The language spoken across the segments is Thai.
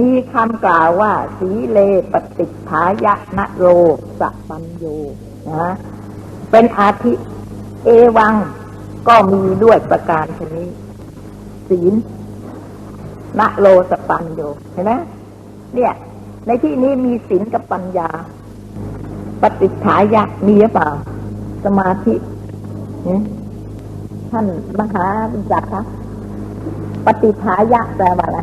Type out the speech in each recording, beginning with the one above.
มีคำกล่าวว่าสีเลปฏิภายะนะโรสปัญโยนะเป็นอาทิเอวังก็มีด้วยประการชนี้ ศีลนะโลสปัญโยเห็นไหมเนี่ย ในที่นี้มีศีลกับปัญญา ปฏิฐายะมีหรือเปล่า สมาธิท่านมหาบิจักคะปฏิฐายะแปลว่าอะไร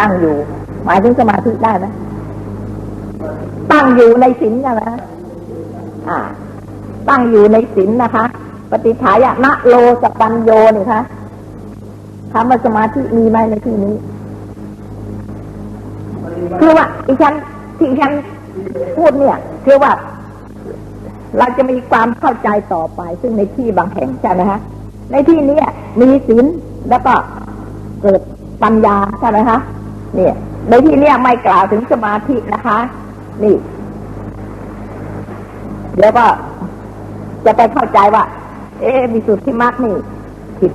ตั้งอยู่ หมายถึงสมาธิได้ไหมตั้งอยู่ในศีลใช่ไหมอ่า ตั้งอยู่ในศีลนะคะ ปฏิฐายะนะโลสปัญโยนี่คะคำว่าสมาธิมีไหมในที่นี้ คือว่าอีฉันที่ฉันพูดเนี่ยคือว่า เราจะมีความเข้าใจต่อไป ซึ่งในที่บางแห่งใช่ไหมฮะในที่นี้มีศีลแล้วก็เกิด ปัญญาใช่ไหมคะเนี่ยในที่นี้ไม่กล่าวถึงสมาธินะคะ นี่เดี๋ยวก็จะไปเข้าใจว่า เอ๊มีสุดที่มรรคนี่ผิด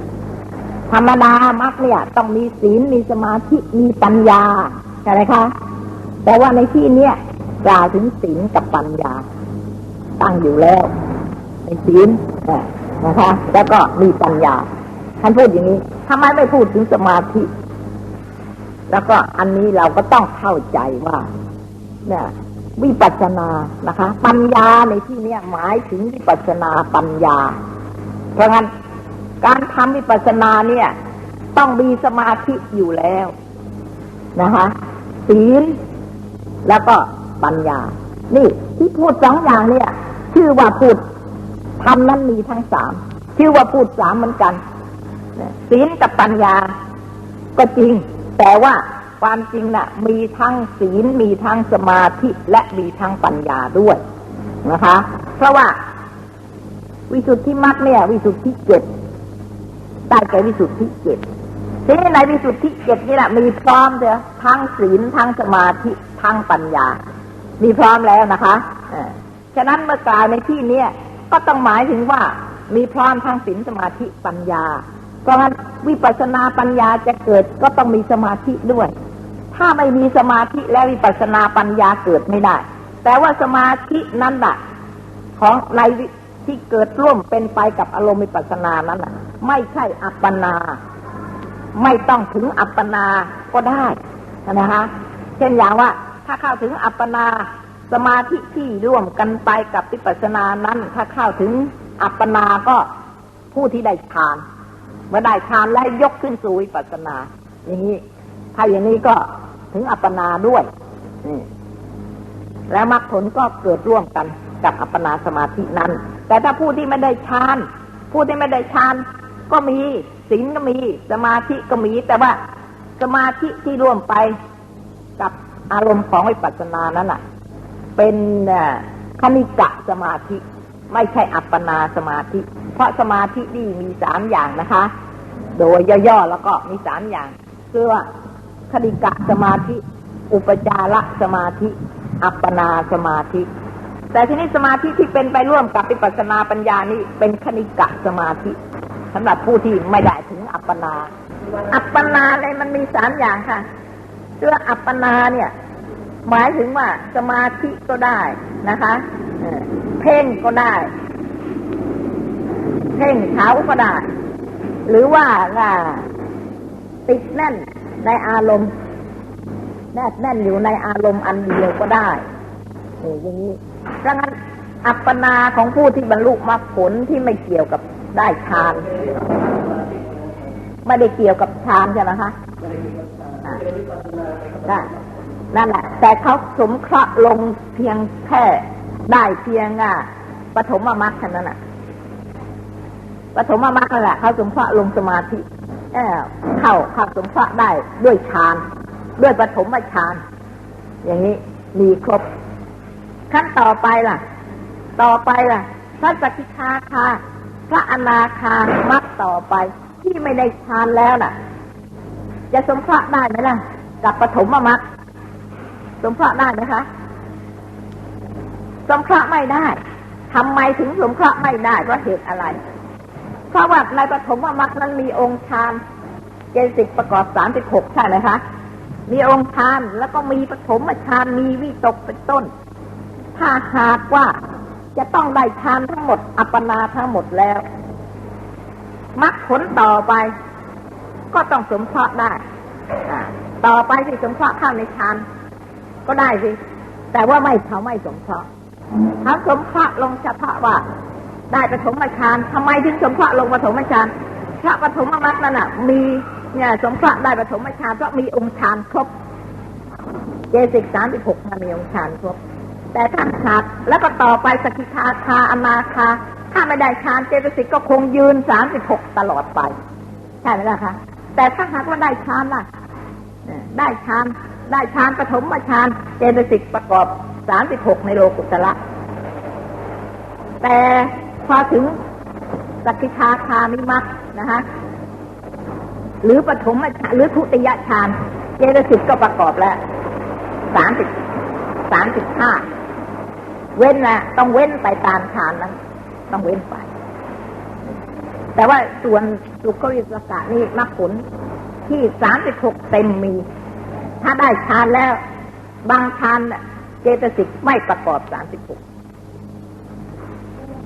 ธรรมดามรรคเนี่ย ต้องมีศีลมีสมาธิมีปัญญาใช่ไหมคะ แต่ว่าในที่เนี้ยกล่าวถึงศีลกับปัญญา ตั้งอยู่แล้ว ในศีลนะคะ แล้วก็มีปัญญาท่านพูดอย่างนี้ทำไมไม่พูดถึงสมาธิ แล้วก็อันนี้เราก็ต้องเข้าใจว่า เนี่ย วิปัสสนานะคะ ปัญญาในที่นี้หมายถึงวิปัสสนาปัญญา เพราะงั้นการทำวิปัสสนาเนี่ย ต้องมีสมาธิอยู่แล้วนะคะศีลแล้วก็ปัญญา นี่ที่พูดสองอย่างเนี่ย ชื่อว่าพูดทำนั้นมีทั้งสามชื่อว่าพูดสามเหมือนกันศีลกับปัญญา ก็จริง แต่ว่าความจริงนะ่ะ มีทั้งศีลมีทั้งสมาธิและมีทั้งปัญญาด้วยนะคะ เพราะว่า วิสุทธิมรรคเนี่ย วิสุทธิเจ็ดได้แก่วิสุทธิเจ็ดทีนี้ในวิสุทธิเจ็ดนี่แหละมีพร้อมเถอะทั้งศีลทั้งสมาธิทั้งปัญญา มีพร้อมแล้วนะคะฉะนั้นเมื่อกล่าวในที่เนี้ยก็ต้องหมายถึงว่ามีพร้อมทั้งศีลสมาธิปัญญา เพราะฉะนั้นวิปัสสนาปัญญาจะเกิดก็ต้องมีสมาธิด้วย ถ้าไม่มีสมาธิและวิปัสสนาปัญญาเกิดไม่ได้ แต่ว่าสมาธินั้นแหละของในที่เกิดร่วมเป็นไปกับอารมณ์วิปัสสนานั้นไม่ใช่อัปปนา ไม่ต้องถึงอัปปนาก็ได้นะคะเช่นอย่างว่าถ้าเข้าถึงอัปปนาสมาธิที่ร่วมกันไปกับวิปัสสนานั้น ถ้าเข้าถึงอัปปนาก็ผู้ที่ได้ฌาน เมื่อได้ฌานแล้วยกขึ้นสู่วิปัสสนา อย่างนี้ถ้าอย่างนี้ก็ถึงอัปปนาด้วยแล้วมรรคผลก็เกิดร่วมกันกับอัปปนาสมาธินั้น แต่ถ้าผู้ที่ไม่ได้ฌานผู้ที่ไม่ได้ฌานก็มีศีลก็มีสมาธิก็มี แต่ว่าสมาธิที่ร่วมไปกับอารมณ์ของวิปัสสนานั้นแหะเป็นคณิกะสมาธิ ไม่ใช่อัปปนาสมาธิ เพราะสมาธินี่มีสามอย่างนะคะ โดยย่อๆแล้วก็มีสามอย่างคือว่าคณิกะสมาธิ อุปจารสมาธิ อัปปนาสมาธิ แต่ทีนี้สมาธิที่เป็นไปร่วมกับวิปัสสนาปัญญานี่เป็นคณิกะสมาธิสำหรับผู้ที่ไม่ได้ถึงอัปปนา อัปปนาเลยมันมีสามอย่างค่ะเรื่องอัปปนาเนี่ย หมายถึงว่าสมาธิก็ได้นะคะ เพ่งก็ได้ เพ่งเท้าก็ได้ หรือว่าติดแน่นในอารมณ์แน่แน่นอยู่ในอารมณ์อันเดียวก็ได้อย่างนี้ดังนั้นอัปปนาของผู้ที่บรรลุมรรคผลที่ไม่เกี่ยวกับได้ฌานไม่ได้เกี่ยวกับฌานใช่ไหมคะนั่นแหละแต่เขาสมเคราะห์ลงเพียงแค่ ได้เพียงอะปฐมมรรคเท่านั้นแหละปฐมมรรคนั่นแหละเขาสมเคระลงสมาธิเออเข้าเข้าสมเคระได้ด้วยฌานด้วยปฐมฌานอย่างนี้มีครบ ขั้นต่อไปล่ะ ต่อไปล่ะ พระสกิทาคาพระอนาคามักต่อไป ที่ไม่ได้ฌานแล้วน่ะ จะสมเคระได้ไหมล่ะ กับปฐมมรรคสมเคระได้ไหมคะ สมเคราะห์ไม่ได้ทำไมถึงสมเคราะห์ไม่ได้เพราะเหตุอะไร เพราะว่าในปฐมมรรคนั้นมีองค์ฌานเจสิกประกอบสามสิบหกใช่ไหมคะ มีองค์ฌานแล้วก็มีปฐมฌานมีวิตกเป็นต้น ถ้าหากว่าจะต้องได้ฌานทั้งหมด อัปปนาทั้งหมดแล้วมรรคผลต่อไป ก็ต้องสมเคราะห์ได้ต่อไปสิสมเคราะห์เข้าในฌานก็ได้สิ แต่ว่าไม่เขาไม่สมเคราะห์ เขาสมเคระลงเฉพาะว่า ได้ปฐมฌานทำไมถึงสมเคระลงปฐมฌานพระปฐมมรรคนั่นน่ะ มีเนี่ยสมเคระได้ปฐมฌานเพราะมีองค์ฌานครบเจสิกสามสิบหกมีองค์ฌานครบ แต่ถ้านขาดแล้วก็ต่อไปสกิทาคาอนาคา ถ้าไม่ได้ฌานเจตสิกก็คงยืนสามสิบหกตลอดไป ใช่ไหมล่ะคะแต่ถ้าหากว่าได้ฌานล่ะได้ฌานได้ฌานปฐมฌานเจตสิกประกอบ สามสิบหกในโลกุตละ แต่พอถึงสกิทาคามิมักนะคะหรือปฐมฌาหรือทุติยฌานเจตสิกก็ประกอบแล้วสามสิบสามสิบห้าเว้นนะต้องเว้นไปตามฌานนั้น ต้องเว้นไป แต่ว่าส่วนสุขวิสกะนี่มรรคผลที่สามสิบหกเต็มมี ถ้าได้ฌานแล้ว บางฌานน่ะ เจตสิกไม่ประกอบสามสิบหก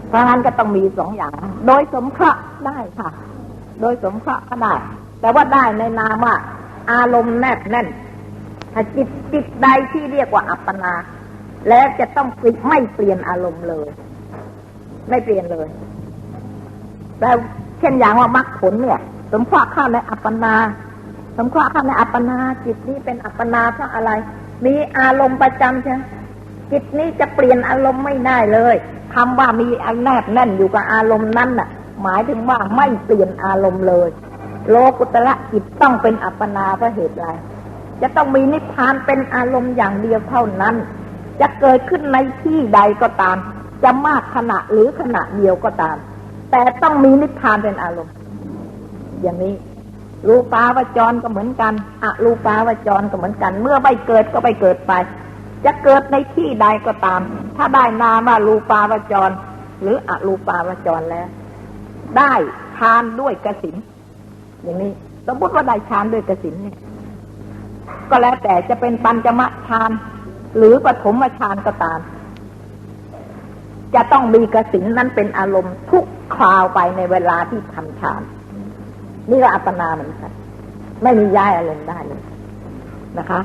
เพราะงั้นก็ต้องมีสองอย่าง โดยสมเคราะห์ได้ค่ะ โดยสมเคราะห์ก็ได้ แต่ว่าได้ในนามว่าอารมณ์แนบแน่นถ้าจิตจิตใดที่เรียกว่าอัปปนา แล้วจะต้องปลิไม่เปลี่ยนอารมณ์เลย ไม่เปลี่ยนเลยแต่เช่นอย่างว่ามรรคผลเนี่ย สมคราะเข้าในอัปปนา สมคราะเข้าในอัปปนา จิตนี้เป็นอัปปนาเพราะอะไร มีอารมณ์ประจำใช่ไหมจิตนี้จะเปลี่ยนอารมณ์ไม่ได้เลยคำว่ามีอันแนบแน่นอยู่กับอารมณ์นั้นน่ะ หมายถึงว่าไม่เปลี่ยนอารมณ์เลย โลกุตระจิตต้องเป็นอัปปนาเพราะเหตุไรจะต้องมีนิพพานเป็นอารมณ์อย่างเดียวเท่านั้น จะเกิดขึ้นในที่ใดก็ตาม จะมากขณะหรือขณะเดียวก็ตาม แต่ต้องมีนิพพานเป็นอารมณ์ อย่างนี้ รูปาวจรก็เหมือนกันอะรูปาวจรก็เหมือนกัน เมื่อไม่เกิดก็ไปเกิดไป จะเกิดในที่ใดก็ตาม ถ้าได้นามว่ารูปาวจร หรืออะรูปาวจรแล้ว ได้ฌานด้วยกสินอย่างนี้สมมติว่าได้ฌานด้วยกสินเนี่ย ก็แล้วแต่จะเป็นปัญจมะฌานหรือปฐมฌานก็ตาม จะต้องมีกสินนั้นเป็นอารมณ์ทุกคราวไปในเวลาที่ทำฌาน นี่ก็อัปนาเหมือนกันไม่มีย้ายอารมณ์ได้เลยนะคะ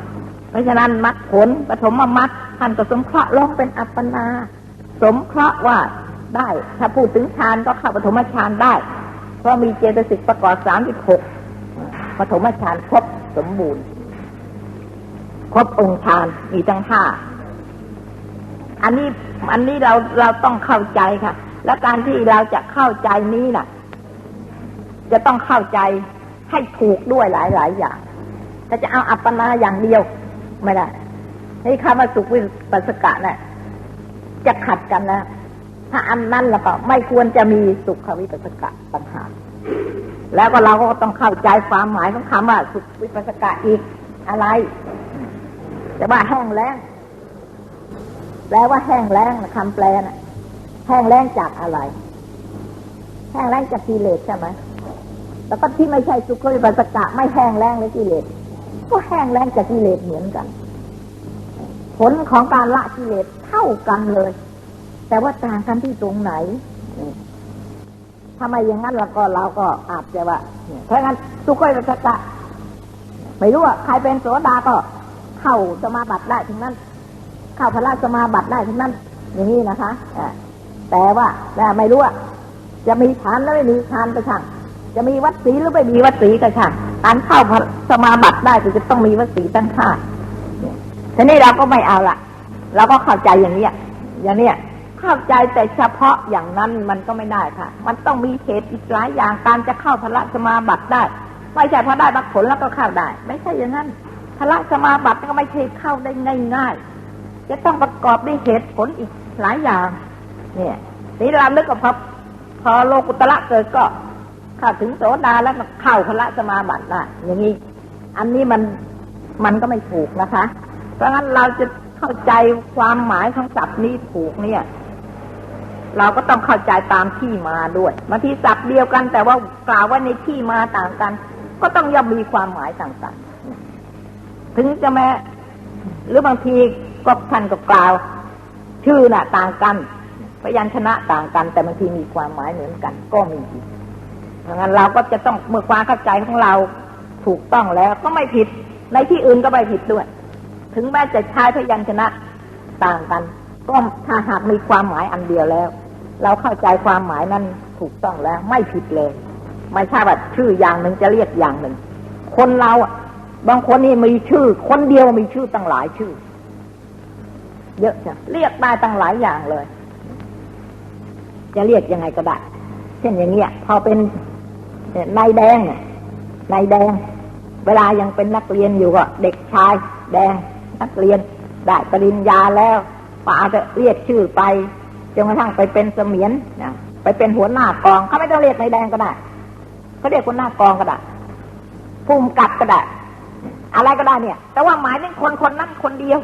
เพราะฉะนั้นมรรคผลปฐมมรรคท่านก็สมเคราะห์ลงเป็นอัปนา สมเคราะห์ว่าได้ ถ้าพูดถึงฌานก็เข้าปฐมฌานได้ เพราะมีเจตสิกประกอบสามสิบหกปฐมฌานครบสมบูรณ์ ครบองค์ฌานมีทั้งห้าอันนี้อันนี้เราเราต้องเข้าใจค่ะ และการที่เราจะเข้าใจนี้น่ะ จะต้องเข้าใจให้ถูกด้วยหลายหลายอย่าง ถ้าจะเอาอัปปนาอย่างเดียวไม่ได้ให้คำว่าสุขวิปัสสกะนี่ยจะขัดกันนะถ้าอันนั้นแล้วก็ไม่ควรจะมีสุขวิปัสสกะต่างหาแล้วก็เราก็ต้องเข้าใจความหมายของคำว่าสุขวิปัสสกะอีกอะไร แต่ว่าแห้งแล้งแปลว่าแห้งแล้งนะคำแปลนะแห้งแล้งจากอะไร แห้งแล้งจากกิเลสใช่ไหม แล้วก็ที่ไม่ใช่สุขวิปัสสกะไม่แห้งแล้งเลยกิเลสก็แห้งแล้งจากกิเลสเหมือนกัน ผลของการละกิเลสเท่ากันเลย แต่ว่าต่างกันที่ตรงไหนถ้าไมอย่างนั้นเราก็เราก็อาจจะว่าเนี่ยเพราะงั้นสุขวิปัสสกะไม่รู้ว่าใครเป็นโสดาก็เข้าสมาบัติได้ทั้งนั้น เข้าพระราชสมาบัติได้ทั้งนั้น อย่างนี้นะคะแต่ว่าแต่ไม่รู้ว่าจะมีฌานหรือไม่มีฌานก็ช่าง จะมีวัดสีหรือไม่มีวัดสีก็ช่างการเข้าพระสมาบัติได้ก็จะต้องมีวัดสีตั้งค่าเนี่ยทีนี้เราก็ไม่เอาละเราก็เข้าใจอย่างเนี้ยอย่างเนี้ยเข้าใจแต่เฉพาะอย่างนั้นมันก็ไม่ได้ค่ะ มันต้องมีเหตุอีกหลายอย่างการจะเข้าพระสมาบัติได้ไม่ใช่พอได้มรรคผลแล้วก็เข้าได้ ไม่ใช่อย่างนั้นพระสมาบัติก็ไม่ใช่เข้าได้ง่ายๆจะต้องประกอบด้วยเหตุผลอีกหลายอย่าง เนี่ยนี่เราลึกกับพอพอโลกุตระเกิดก็ เข้าถึงโสดาแล้วก็เข้าพระสมาบัติได้อย่างนี้ อันนี้มันมันก็ไม่ถูกนะคะ เพราะงั้นเราจะเข้าใจความหมายของศัพท์นี้ถูกเนี่ย เราก็ต้องเข้าใจตามที่มาด้วยบางทีศัพท์เดียวกัน แต่ว่ากล่าวว่าในที่มาต่างกัน ก็ต้องย่อมมีความหมายต่างๆ ถึงจะแม้หรือบางทีก็ท่านก็กล่าว ชื่อน่ะ ต่างกันพยัญชนะต่างกัน แต่บางทีมีความหมายเหมือนกัน ก็มี อีกเพราะงั้นเราก็จะต้องเมื่อความเข้าใจของเราถูกต้องแล้วก็ไม่ผิด ในที่อื่นก็ไม่ผิดด้วย ถึงแม้จะใช้พยัญชนะต่างกัน ก็ถ้าหากมีความหมายอันเดียวแล้ว เราเข้าใจความหมายนั้นถูกต้องแล้ว ไม่ผิดเลย ไม่ใช่ว่าชื่ออย่างหนึ่งจะเรียกอย่างหนึ่ง คนเราบางคนนี่มีชื่อ คนเดียวมีชื่อตั้งหลายชื่อ เยอะจ้ะเรียกได้ตั้งหลายอย่างเลย จะเรียกยังไงก็ได้ เช่นอย่างเงี้ย พอเป็น นายแดงเนี่ยนายแดง เวลายังเป็นนักเรียนอยู่ก็ เด็กชาย แดง นักเรียนได้ปริญญาแล้วป่าจะเรียกชื่อไปจนกระทั่งไปเป็นเสมียนนะไปเป็นหัวหน้ากองเขาไม่ต้องเรียกนายแดงก็ได้เขาเรียกหัวหน้ากองก็ได้ภูมิกับก็ได้อะไรก็ได้เนี่ย แต่ว่าหมายถึงคนคนนั้นคนเดียว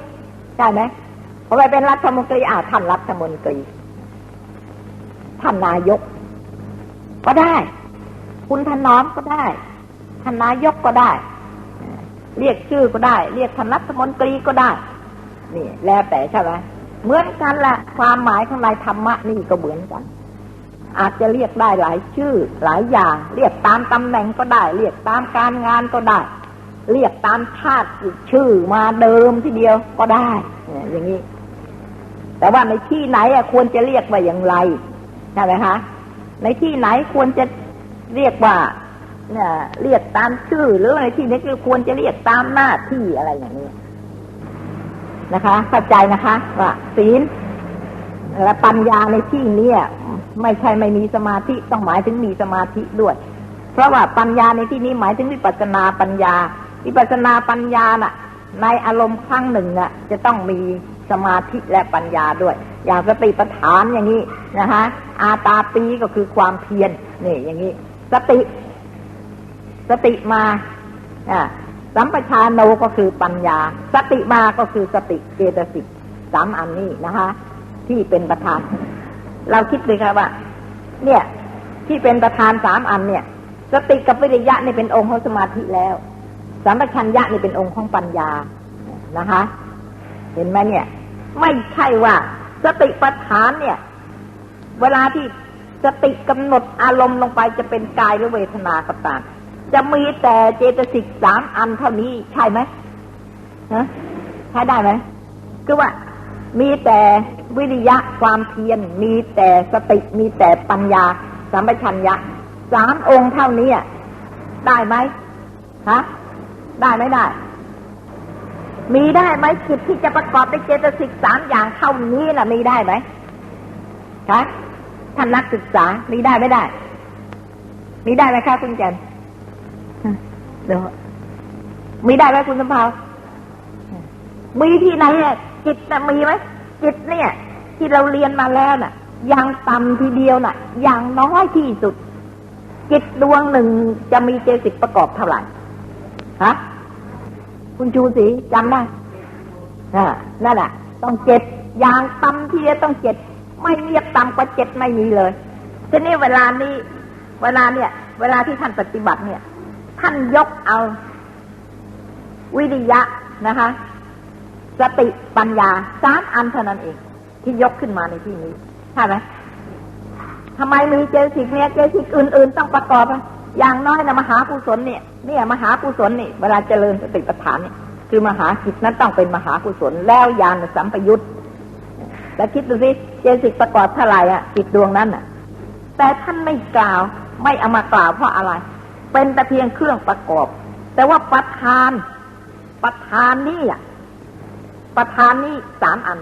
ใช่ไหมพอไปเป็นรัฐมนตรีอ่าท่านรัฐมนตรีท่านนายก ก็ได้ คุณถนอมก็ได้ท่านนายกก็ได้ เรียกชื่อก็ได้ เรียกท่านรัฐมนตรีก็ได้ นี่ แล้วแต่ใช่ไหมเหมือนกันละความหมายของนายธรรมะนี่ก็เหมือนกัน อาจจะเรียกได้หลายชื่อ หลายอย่าง เรียกตามตำแหน่งก็ได้ เรียกตามการงานก็ได้ เรียกตามชาติชื่อมาเดิมทีเดียวก็ได้ อย่างนี้ แต่ว่าในที่ไหนควรจะเรียกว่าอย่างไรใช่ไหมคะในที่ไหนควรจะ เรียกว่าเนี่ยเรียกตามชื่อหรือในที่นี้คือควรจะเรียกตามหน้าที่อะไรอย่างนี้นะคะเข้าใจนะคะว่าศีลและปัญญาในที่นี้ไม่ใช่ไม่มีสมาธิต้องหมายถึงมีสมาธิด้วย เพราะว่าปัญญาในที่นี้หมายถึงวิปัสสนาปัญญา วิปัสสนาปัญญาน่ะ ในอารมณ์ครั้งหนึ่งน่ะ จะต้องมีสมาธิและปัญญาด้วย อย่างสติปัฏฐานอย่างนี้นะคะอาตาปีก็คือความเพียรนี่อย่างนี้ สติ สติมาอ่าสัมปชานโนก็คือปัญญา สติมาก็คือสติเจตสิกสามอันนี้นะคะ ที่เป็นประธาน เราคิดเลยค่ะว่า เนี่ย ที่เป็นประธานสามอันเนี่ย สติกับวิริยะนี่เป็นองค์ของสมาธิแล้วสัมปชัญญะนี่เป็นองค์ของปัญญานะคะ เห็นไหมเนี่ย ไม่ใช่ว่า สติปัฏฐานเนี่ย เวลาที่ สติกำหนดอารมณ์ลงไปจะเป็นกายหรือเวทนาก็ตามจะมีแต่เจตสิกสามอันเท่านี้ใช่ไหมฮะใช้ได้ไหมคือว่ามีแต่วิริยะความเพียรมีแต่สติมีแต่ปัญญาสัมปชัญญะสามองค์เท่านี้ได้ไหมฮะได้ไม่ได้ มีได้ไหมจิตที่จะประกอบด้วยเจตสิกสามอย่างเท่านี้น่ะมีได้ไหมคะ ท่านนักศึกษา มีได้ไม่ได้ มีได้ไหมคะคุณแจนเดี๋ยวมีได้ไหมคุณสมภาวมีที่ไหนอะจิตน่ะมีไหมจิตเนี่ย ที่เราเรียนมาแล้วน่ะอย่างต่ำทีเดียวน่ะ อย่างน้อยที่สุด จิตดวงหนึ่งจะมีเจสิกประกอบเท่าไหร่ฮะคุณชูศรีจำได้อ่านั่นแหละต้องเจ็ดอย่างต่ำที่จะต้องเจ็ด ไม่เรียบต่ำกว่าเจ็ดไม่มีเลยทีนี้เวลานี้ เวลาเนี่ย เวลาที่ท่านปฏิบัติเนี่ย ท่านยกเอา วิริยะนะคะ สติปัญญาสามอันเท่านั้นเอง ที่ยกขึ้นมาในที่นี้ใช่ไหมทำไมมีเจสิกเนี่ยเจสิกอื่น ๆ ต้องประกอบอะอย่างน้อยนะมหากุศลเนี่ยเนี่ยมหากุศลนี่ เวลาเจริญสติปัฏฐานเนี่ยคือมหาจิตนั้นต้องเป็นมหากุศลแล้วยานสัมปยุต แล้วคิดดูสิเจสิกประกอบเท่าไหร่อะจิตดวงนั้นอะ แต่ท่านไม่กล่าว ไม่เอามากล่าวเพราะอะไร เป็นแต่เพียงเครื่องประกอบ แต่ว่าประธาน ประธานนี่อะประธานนี่สามอัน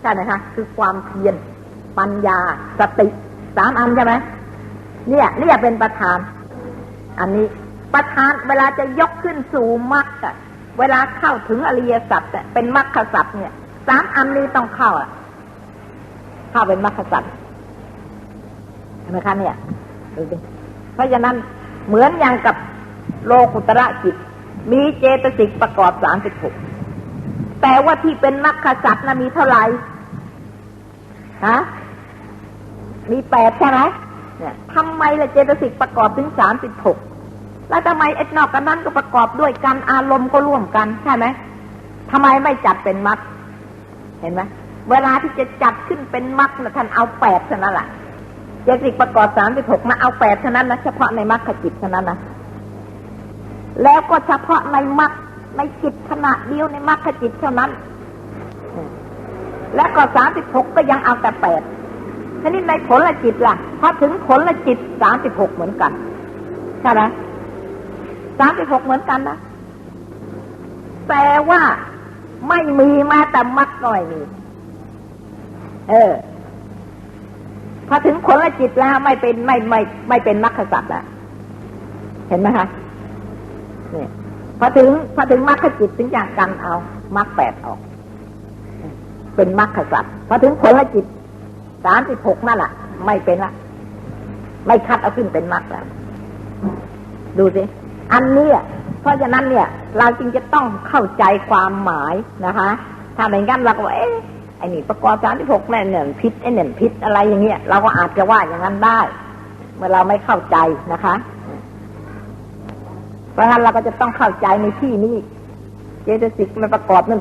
ใช่ไหมคะคือความเพียรปัญญาสติสามอันใช่ไหมเนี่ยเนี่ยเป็นประธาน อันนี้ประธานเวลาจะยกขึ้นสู่มรรคอะเวลาเข้าถึงอริยสัจเป็นมรรคสัจเนี่ยสามอันนี้ต้องเข้าอะ เข้าเป็นมรรคสัจเห็นไหมคะเนี่ยดูดิเพราะฉะนั้นเหมือนอย่างกับโลกุตระจิต มีเจตสิกประกอบสามสิบหกแต่ว่าที่เป็นมรรคสัจนะมีเท่าไหร่ฮะมีแปดใช่ไหมเนี่ยทำไมละเจตสิกประกอบถึงสามสิบหกแล้วทำไมไอ้นอกกันนั้นก็ประกอบด้วยกันอารมณ์ก็ร่วมกันใช่ไหมทำไมไม่จัดเป็นมรรคเห็นไหม เวลาที่จะจัดขึ้นเป็นมรรคนะท่านเอาแปดเท่านั้นแหละเจติกประกอบสามสิบหกมาเอาแปดเท่านั้นนะเฉพาะในมรรคจิตเท่านั้นนะแล้วก็เฉพาะในมรรคในจิตขณะเดียวในมรรคจิตเท่านั้น และก็สามสิบหกก็ยังเอาแต่แปดทีนี้ในผลละจิตล่ะพอถึงผลละจิตสามสิบหกเหมือนกันใช่ไหมสามสิบหกเหมือนกันนะแต่ว่าไม่มีมาแต่มักหน่อยมี เออ พอถึงผลละจิตแล้วไม่เป็นไม่ไม่ ไม่เป็นมรรคสัตว์แล้วเห็นไหมคะเนี่ยพอถึงพอถึงมรรคจิตถึงอย่างกันเอามรรคแปดออก เป็นมรรคสัตว์พอถึงผลละจิตสามสิบหกนั่นแหละไม่เป็นละไม่คัดเอาขึ้นเป็นมรรคแล้วดูสิอันนี้เพราะฉะนั้นเนี่ย เราจึงจะต้องเข้าใจความหมายนะคะ ถ้าไม่งั้นเราก็เอ๊ะ ไอ้นี่ประกอบสามสิบหกแน่เนี่ยพิษไอ้เนี่ยพิษอะไรอย่างเงี้ยเราก็อาจจะว่าอย่างนั้นได้ เมื่อเราไม่เข้าใจนะคะ เพราะงั้นเราก็จะต้องเข้าใจในที่นี้เจตสิกมันประกอบนั่น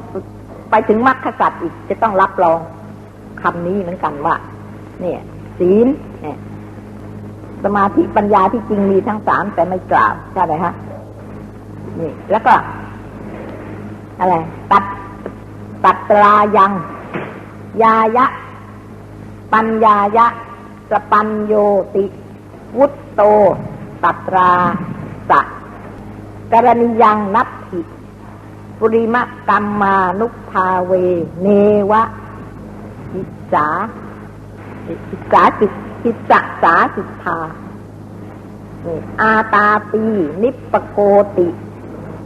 ไปถึงมรรคสัตว์อีกจะต้องรับรองคำนี้เหมือนกันว่า เนี่ย ศีลเนี่ยสมาธิปัญญาที่จริงมีทั้งสามแต่ไม่กล่าวใช่ไหมฮะนี่ แล้วก็ อะไร ตัดตัดตรายัง ยายะ ปัญญายะ สปัญโยติ วุตโต ตัตรา สะกรณียังนัตถิปุริมะกรรมานุภาเว เนวะอิสาอิสาจิตจิตจสาสิทธาอาตาปี นิปปโกติ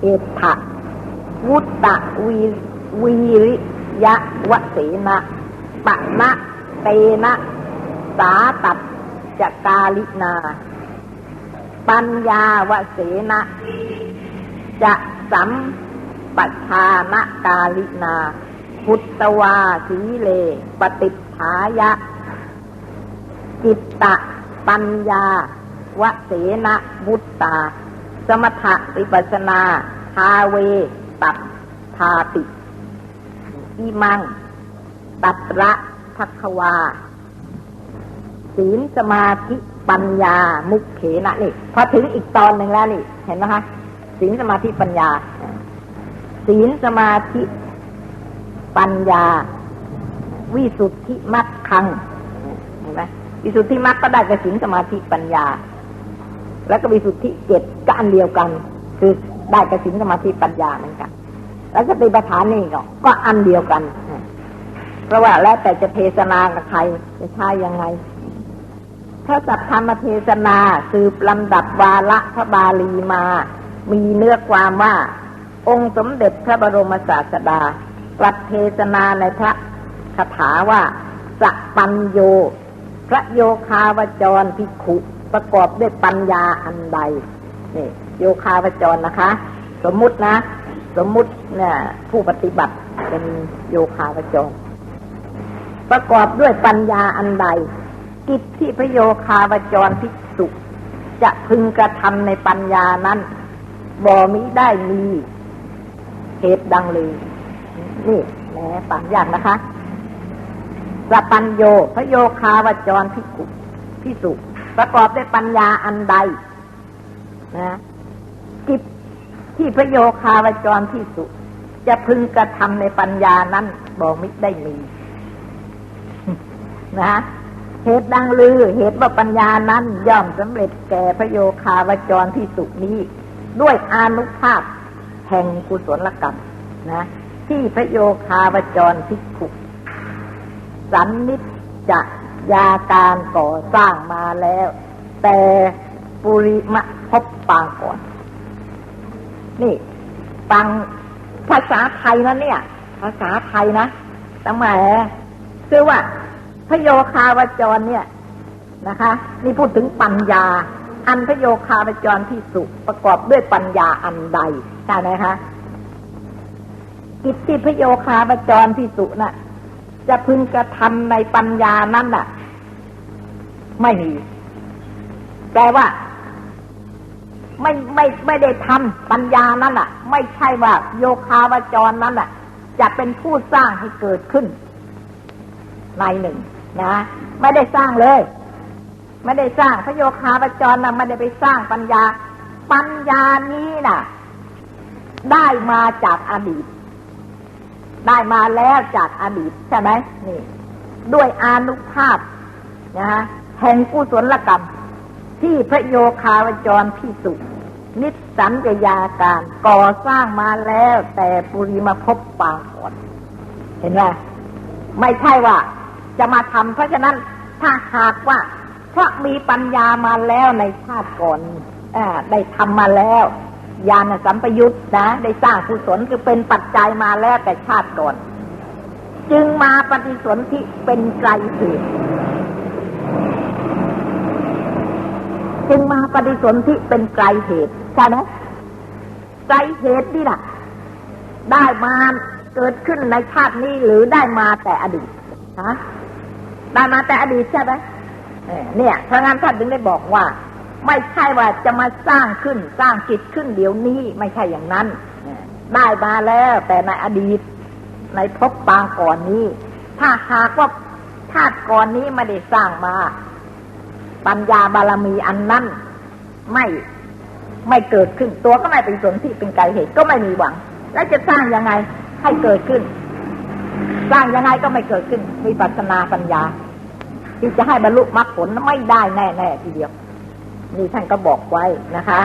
เอถะวุตตะวีวีริยะวะเสนะ ปะนะเตนะ สาตัดจกาลินา ปัญญาวเสนะ จะสัมปัชานกาลินา พุตตวาสีเล ปฏิฐายะ จิตตะปัญญาวเสนะบุตตา สมถะวิปัสนา ทาเว ตัดทาติอิมัง ตัตระทักวา ศีลสมาธิปัญญา มุขเขนะนี่พอถึงอีกตอนหนึ่งแล้วนี่ เห็นไหมคะศีลสมาธิปัญญา ศีลสมาธิ ปัญญา วิสุทธิมัดคังเห็นไหมวิสุทธิมรรคก็ได้กับศีลสมาธิปัญญา แล้วก็วิสุทธิเจ็ดก็อันเดียวกัน คือได้กับศีลสมาธิปัญญาเหมือนกัน แล้วสติปัฏฐานนี่ก็ก็อันเดียวกัน เพราะว่าแล้วแต่จะเทศนากับใครจะใช้ยังไงถ้าจับธรรมเทศนาสืบลำดับวาระพระบาลีมา มีเนื้อความว่า องค์สมเด็จพระบรมศาสดาตรัสเทศนาในพระคาถาว่าสัปัญโย พระโยคาวจรพิขุประกอบด้วยปัญญาอันใดนี่โยคาวจรนะคะ สมมุตินะ สมมุติเนี่ยผู้ปฏิบัติเป็นโยคาวจร ประกอบด้วยปัญญาอันใด กิจที่พระโยคาวจรภิกษุจะพึงกระทำในปัญญานั้นบ่มิได้มีเหตุดังเลย นี่แหมปังยากนะคะสปัญโยพระโยคาวจรพิกุพิสุประกอบด้วยปัญญาอันใดนะกิจที่พระโยคาวจรพิสุจะพึงกระทำในปัญญานั้นบอกมิได้มี นะเหตุดังลือ เหตุว่าปัญญานั้นย่อมสำเร็จแก่พระโยคาวจรพิสุนี้ ด้วยอานุภาพแห่งกุศลกรรมนะ ที่พระโยคาวจรพิกุสันนิจจะยาการก่อสร้างมาแล้ว แต่ปุริมะพบปางก่อน นี่ปังภาษาไทยนะเนี่ย ภาษาไทยนะตั้งแต่คือว่า พระโยคาวจรเนี่ยนะคะ นี่พูดถึงปัญญา อันพระโยคาวจรที่สุประกอบด้วยปัญญาอันใดใช่ไหมคะกิจที่พระโยคาวจรที่สุน่ะ จะพึงกระทำในปัญญานั้นน่ะ ไม่มีแปลว่าไม่ไม่ไม่ได้ทำปัญญานั่นอะ ไม่ใช่ว่าโยคาวจรนั้นอะ จะเป็นผู้สร้างให้เกิดขึ้นในหนึ่ง นะไม่ได้สร้างเลย ไม่ได้สร้างพระโยคาวจรนะไม่ได้ไปสร้างปัญญา ปัญญานี้น่ะ ได้มาจากอดีต ได้มาแล้วจากอดีตใช่ไหมนี่ ด้วยอนุภาพนะฮะแห่งกุศลกรรม ที่พระโยคาวจรพิสุนิสสัญญยาการก่อสร้างมาแล้วแต่ปุริมาพบปางก่อน เห็นไหมไม่ใช่ว่า จะมาทำเพราะฉะนั้นถ้าหากว่าเพราะมีปัญญามาแล้วในชาติก่อนอได้ทำมาแล้วญาณสัมปยุตนะได้สร้างกุศลคือเป็นปัจจัยมาแล้วแต่ชาติก่อน จึงมาปฏิสนธิเป็นไกลเหตุจึงมาปฏิสนธิเป็นไกลเหตุใช่ไหมไกลเหตุนี่แหละได้มาเกิดขึ้นในชาตินี้หรือได้มาแต่อดีตฮะ ได้มาแต่อดีตใช่ไหมเนี่ยพระงั้นท่านถึงได้บอกว่า ไม่ใช่ว่าจะมาสร้างขึ้นสร้างจิตขึ้นเดี๋ยวนี้ไม่ใช่อย่างนั้น ได้มาแล้วแต่ในอดีตในภพปางก่อนนี้ ถ้าหากว่าชาติก่อนนี้ไม่ได้สร้างมา ปัญญาบารมีอันนั้นไม่ไม่เกิดขึ้นตัวก็ไม่เป็นส่วนที่เป็นไกลเหตุก็ไม่มีหวัง แล้วจะสร้างยังไงให้เกิดขึ้น สร้างยังไงก็ไม่เกิดขึ้น มีปัสนาปัญญา ที่จะให้บรรลุมรรคผลไม่ได้แน่ๆทีเดียว นี่ท่านก็บอกไว้นะคะ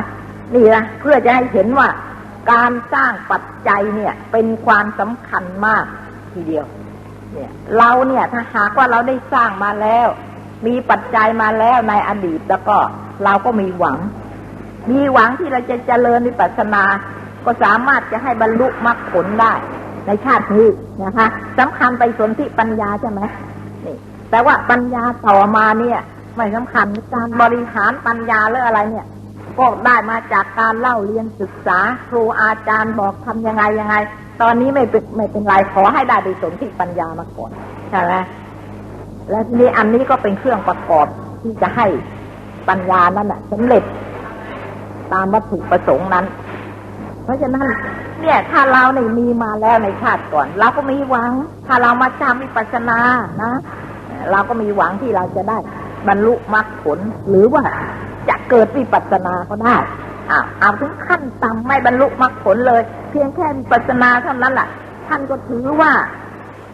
นี่นะเพื่อจะให้เห็นว่า การสร้างปัจจัยเนี่ย เป็นความสำคัญมากทีเดียว เนี่ย เราเนี่ยถ้าหากว่าเราได้สร้างมาแล้ว มีปัจจัยมาแล้วในอดีตแล้วก็เราก็มีหวัง มีหวังที่เราจะเจริญวิปัสสนา ก็สามารถจะให้บรรลุมรรคผลได้ในชาตินี้นะคะสำคัญไปสนธิปัญญาใช่ไหมนี่ แต่ว่าปัญญาต่อมาเนี่ยไม่สำคัญการบริหารปัญญาหรืออะไรเนี่ย ก็ได้มาจากการเล่าเรียนศึกษา ครูอาจารย์บอกทำยังไงยังไง ตอนนี้ไม่เป็นไม่เป็นไรขอให้ได้ไปสนธิปัญญามาก่อนใช่ไหมและทีนี้อันนี้ก็เป็นเครื่องประกอบที่จะให้ปัญญานั้นน่ะสำเร็จตามวัตถุประสงค์นั้น เพราะฉะนั้น เนี่ย ถ้าเราเนี่ยมีมาแล้วในชาติก่อน เราก็มีหวัง ถ้าเรามาจำวิปัสสนานะ เราก็มีหวังที่เราจะได้ บรรลุมรรคผล หรือว่าจะเกิดวิปัสสนาก็ได้อ่าเอาถึงขั้นต่ำไม่บรรลุมรรคผลเลย เพียงแค่วิปัสสนาเท่านั้นแหละท่านก็ถือว่า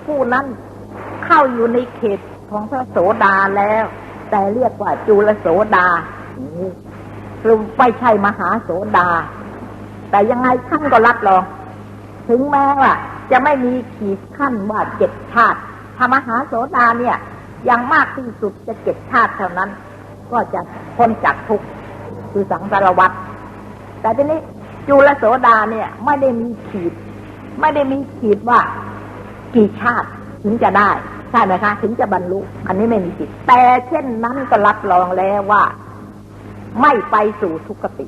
ผู้นั้นเข้าอยู่ในเขตของพระโสดาแล้ว แต่เรียกว่าจุลโสดาคือไม่ใช่มหาโสดา แต่ยังไงท่านก็รับรอง ถึงแม้ว่าจะไม่มีขีดขั้นว่าเจ็ดชาติธรรมหาโสดาเนี่ย ยังมากที่สุดจะเจ็ดชาติเท่านั้น ก็จะพ้นจากทุกข์คือสังสารวัฏแต่ทีนี้จุลโสดาเนี่ย ไม่ได้มีขีด ไม่ได้มีขีดว่ากี่ชาติถึงจะได้ใช่ไหมคะ ถึงจะบรรลุ อันนี้ไม่มีขีดแต่เช่นนั้นก็รับรองแล้วว่า ไม่ไปสู่ทุกขติ